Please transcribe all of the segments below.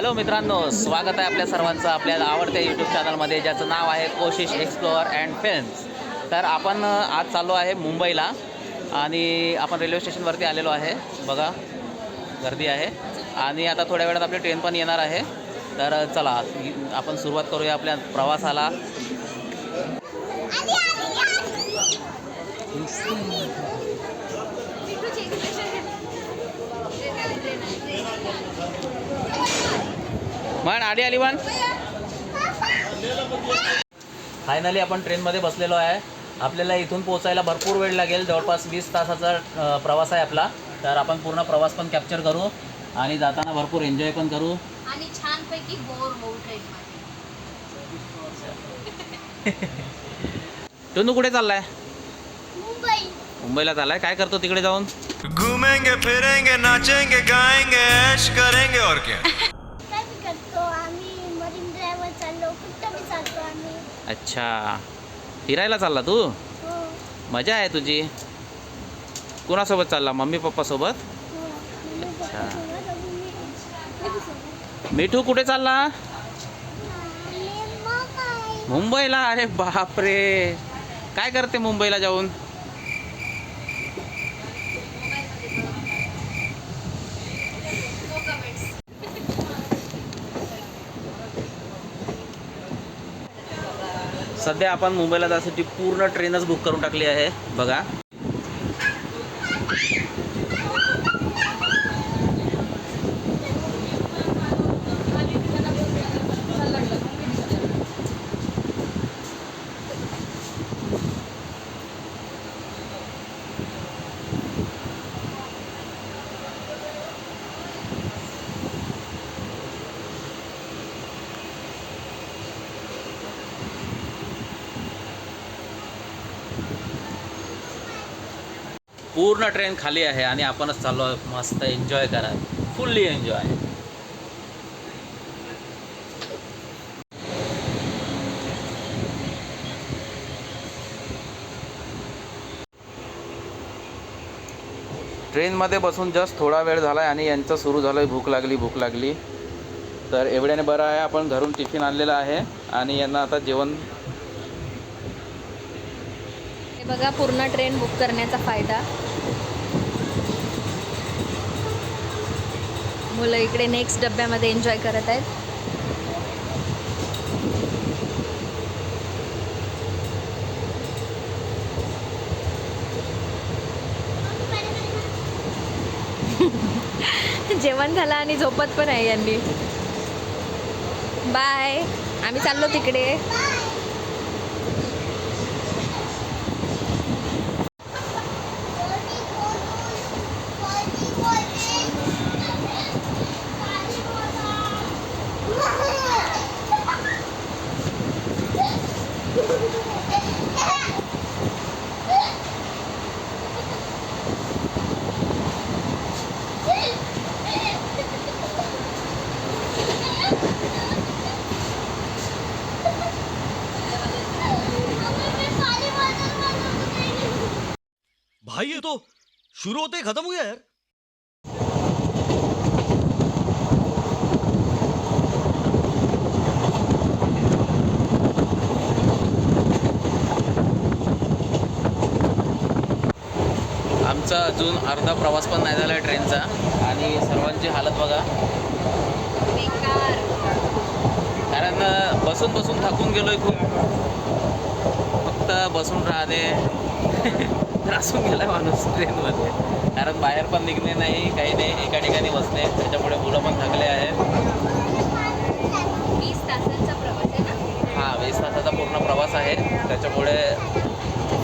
Hello मित्रांनो स्वागत आहे आपल्या सर्वांचं आपल्या आवडत्या यूट्यूब चॅनलमध्ये ज्याचं नाव आहे कोशिश एक्सप्लोअर अँड फिल्म्स. तर आपण आज चाललो आहे मुंबईला आणि आपण रेल्वे स्टेशनवरती आलेलो आहे. बघा गर्दी आहे. आणि आता थोड्या वेळात आपली ट्रेन पण येणार आहे. तर चला आपण सुरुवात करूया आपल्या प्रवासाला. म्हण आली आली म्हण. फायनली आपण ट्रेनमध्ये बसलेलो आहे. आपल्याला इथून पोहोचायला भरपूर वेळ लागेल. जवळपास वीस तासाचा प्रवास आहे आपला. तर आपण पूर्ण प्रवास पण कॅप्चर करू आणि जाताना भरपूर एन्जॉय पण करू. आणि छानपैकी बोर होऊ ट्रेन टुनू कुठे चाललाय? मुंबई. मुंबईला चाललाय. काय करतो तिकडे जाऊन? घूमेंगे फिरेंगे नाचेंगे गाएंगे ऐश करेंगे और काय बी करतो आम्ही मरीन ड्रायव्हर चाललो कुठं बी चालतो आम्ही अच्छा. फिरायला चालला तू? हो. मजा आहे तुझी. कुणासोबत चालला? मम्मी पप्पा सोबत? हो. अच्छा. पप्पासोबत? मिठू कुठे चालला? मुंबईला? अरे बापरे. काय करते मुंबईला जाऊन? सध्या आपण मुंबईला जाण्यासाठी पूर्ण ट्रेनच बुक करून टाकली आहे. बघा. पूर्ण ट्रेन खाली आहे आणि आपणच चाललो आहे मस्त एन्जॉय करा. Fully enjoy. ट्रेनमध्ये बसून जस्ट थोडा वेळ झाला आहे आणि यांचं सुरू झालं आहे भूक लागली भूक लागली. तर एवढ्याने बरं आहे आपण घरून टिफिन आणलेला आहे आणि यांना आता जेवण हे बघा पूर्ण ट्रेन बुक करण्याचा फायदा. मुलं इकडे नेक्स्ट डब्यामध्ये एन्जॉय करत आहेत. जेवण झालं आणि झोपत पण आहे यांनी. बाय आम्ही चाललो तिकडे. भाई ये तो शुरू होते ही खत्म हो गया यार। आमचा अजून अर्धा प्रवास पण नाही झाला ट्रेनचा आणि सर्वांची हालत बघा. कारण बसून बसून थकून गेलोय खूप. फक्त बसून राहणे. त्रासून गेलाय माणूस ट्रेनमध्ये. कारण बाहेर पण निघणे नाही काही नाही एका ठिकाणी बसणे त्याच्यामुळे मुलं पण थकले आहेत. हा वीस तासाचा पूर्ण प्रवास आहे. त्याच्यामुळे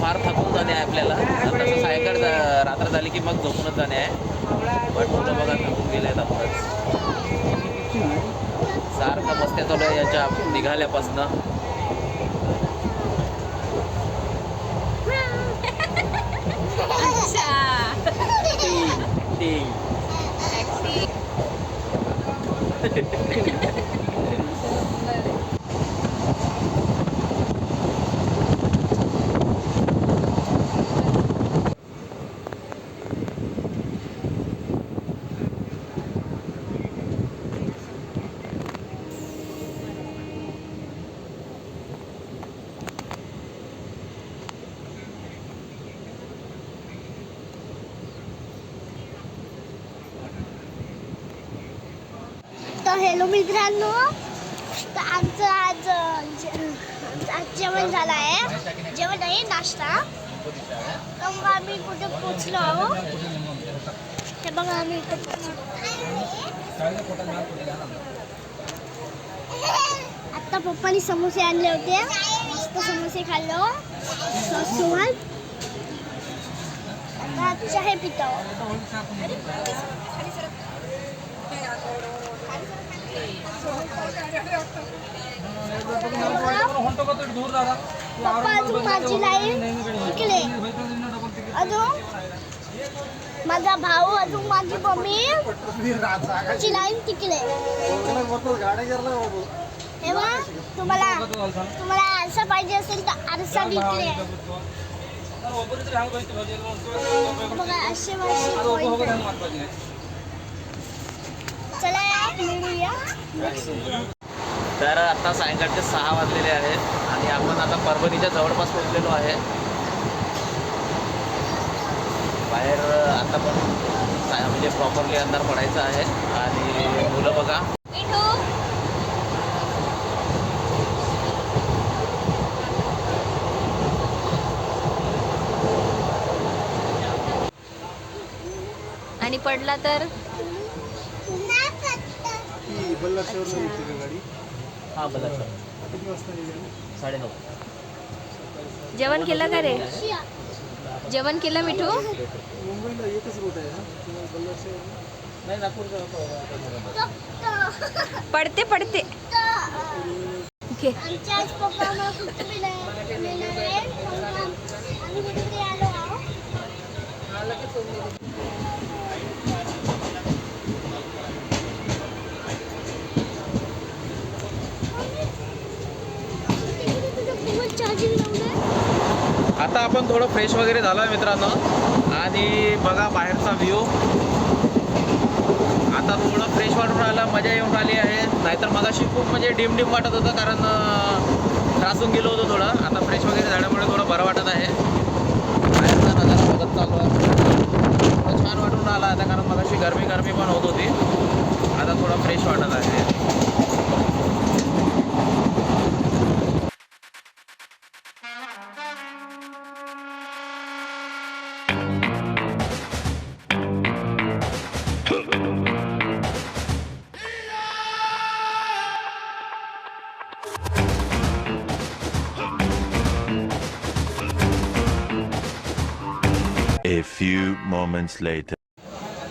फार थकून जाणे आहे आपल्याला. तसं सायंकाळ जा- रात्र झाली की मग झोपूनच जाणे आहे. पण मुलं बघा थकून गेले आहेत आपणच. सारखं मस्त्या चालू आहे याच्या निघाल्यापासनं. que हॅलो मित्रांनो तर आमचं आज जे- आज जेवण झालं आहे. जेवण आहे नाश्ता. तर मग आम्ही कुठे पोचलो आहोत हे बघा आम्ही इथे पोचलो. आत्ता पप्पानी समोसे आणले होते. मस्त समोसे खाल्लो. सॉस आता चहा पितो पप्पा अजून माझी अजून? माझा भाऊ अजून माझी मम्मी. ची लाईन तिकडे. तेव्हा तुम्हाला तुम्हाला आरसा पाहिजे असेल तर आरसा तिकडे बघा असे माझे point आहे. चला मिळूया तर आता सायंकाळचे सहा वाजलेले आहेत आणि आपण आता परभणीच्या जवळपास पोहोचलेलो आहे. बाहेर आता पण म्हणजे प्रॉपरली अंधार पडायचा आहे आणि मुलं बघा. आणि पडला तर? हां बघा साडे नऊ जेवण केलं का रे? जेवण केलं मिठू? नाही नागपूरचं पडते पडते. मिळाले. मिळाले मग आम्ही कुठेतरी आलो आहोत चार्जिंग लावलंय आता आपण थोडं फ्रेश वगैरे झालो आहे मित्रांनो. आणि बघा बाहेरचा व्ह्यू आता थोडं फ्रेश वाटून राहिला मजा येऊन राहिली आहे. नाहीतर मगाशी खूप म्हणजे डिम डिम वाटत होतं कारण त्रासून गेलो होतो थोडं. आता फ्रेश वगैरे झाल्यामुळे थोडं बरं वाटत आहे. बाहेरचा नजारा बघत चालू आहे. छान वाटून राहिला आता कारण मगाशी गरमी गरमी पण होत होती. आता थोडं फ्रेश वाटत आहे. Few moments later.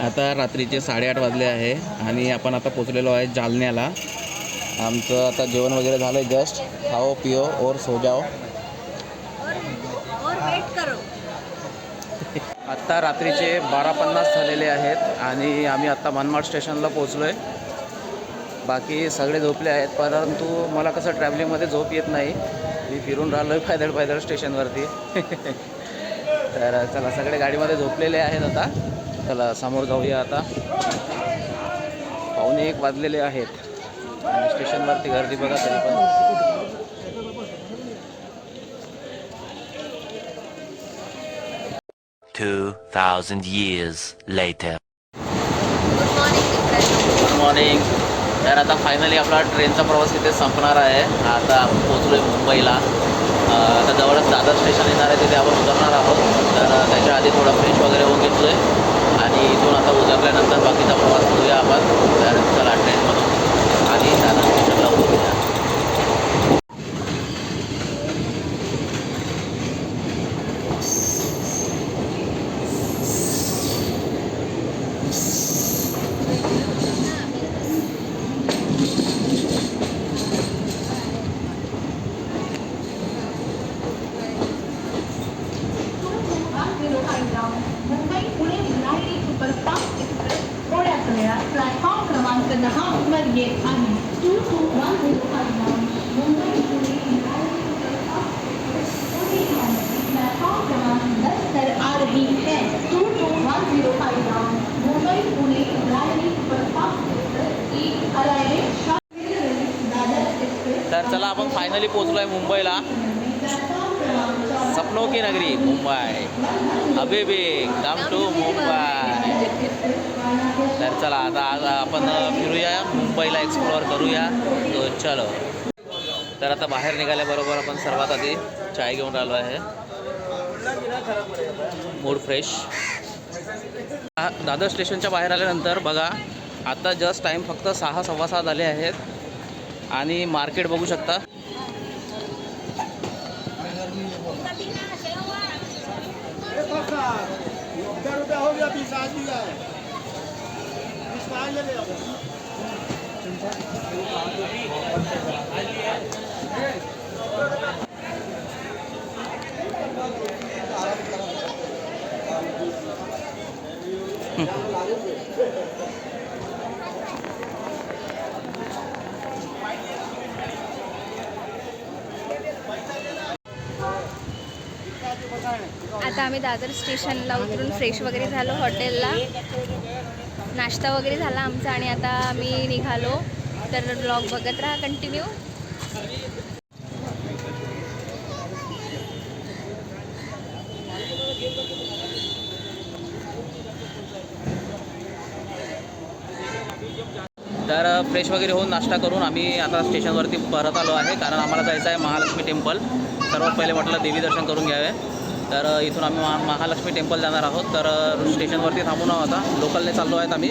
आता रात्रीचे साडेआठ वाजले आहे आणि आपण आता पोचलेलो आहे जालन्याला. आमचं आता जेवण वगैरे झालं आहे जस्ट खाओ पिओ और सो जाओ. आत्ता रात्रीचे बारा पन्नास झालेले आहेत आणि आम्ही आत्ता मनमाड स्टेशनला पोचलो आहे बाकी सगळे झोपले आहेत परंतु मला कसं ट्रॅव्हलिंगमध्ये झोप येत नाही. मी फिरून राहिलो आहे पायदळ पायदळ स्टेशनवरती. तर चला सगळे गाडीमध्ये झोपलेले आहेत आता. चला समोर जाऊया आता. पावणे एक वाजलेले आहेत. आणि स्टेशनवरती गर्दी बघा तरी पण. Two thousand years later. Good morning मित्रांनो गुड मॉर्निंग तर आता फायनली आपला ट्रेनचा प्रवास इथे संपणार आहे. आता आपण पोचलो आहे मुंबईला. आता जवळच दादर स्टेशन येणार आहे तिथे आपण उतरणार आहोत. तर त्याच्या आधी थोडं फ्रेश वगैरे होऊन घेतलो आहे आणि इथून आता उतरल्यानंतर बाकीचा प्रवास करूया आपण. तर चला ट्रेनमधून आणि दादर स्टेशनला उतरूया मुंबई पुणे नायरी सुपरफास्ट एक्सप्रेस थोड्याच वेळात प्लॅटफॉर्म क्रमांक दहा वर येत two two one zero five Mumbai Pune क्रमांक दस पर आ रही है two two one Mumbai Pune superfast एक दादर एक्सप्रेस तर चला आपण फायनली पोहोचलो आहे मुंबईला. सपनों की नगरी मुंबई. अबे बे कम टू मुंबई. तर चला आता आज आपण फिरूया मुंबईला एक्सप्लोअर करूया. तो चलो. तर आता बाहेर निघाल्याबरोबर आपण सर्वात आधी चाय घेऊन राहिलो आहे. Mood fresh. दादर स्टेशनच्या बाहेर आल्यानंतर बघा आता जस्ट टाईम फक्त सहा सव्वा सहा झाले आहेत. आणि मार्केट बघू शकता. सत्तर साठ नब्बे रुपया हो गया बीस आज भी है बीस पाँच ले गया Mm-hmm. आता आम्ही दादर स्टेशनला उतरून फ्रेश वगैरे झालो हॉटेलला. नाश्ता वगैरे झाला आमचा आणि आता आम्ही निघालो. तर ब्लॉग बघत राहा कंटिन्यू तर फ्रेश वगैरे होऊन नाश्ता करून आम्ही आता स्टेशनवरती परत आलो आहे. कारण आम्हाला जायचं आहे महालक्ष्मी टेम्पल. सर्वात पहिले म्हटलं देवी दर्शन करून घ्यावे. तर इथून आम्ही महा महालक्ष्मी टेम्पल जाणार आहोत. तर स्टेशनवरती थांबून आहोत आता. लोकलने चाललो आहेत आम्ही.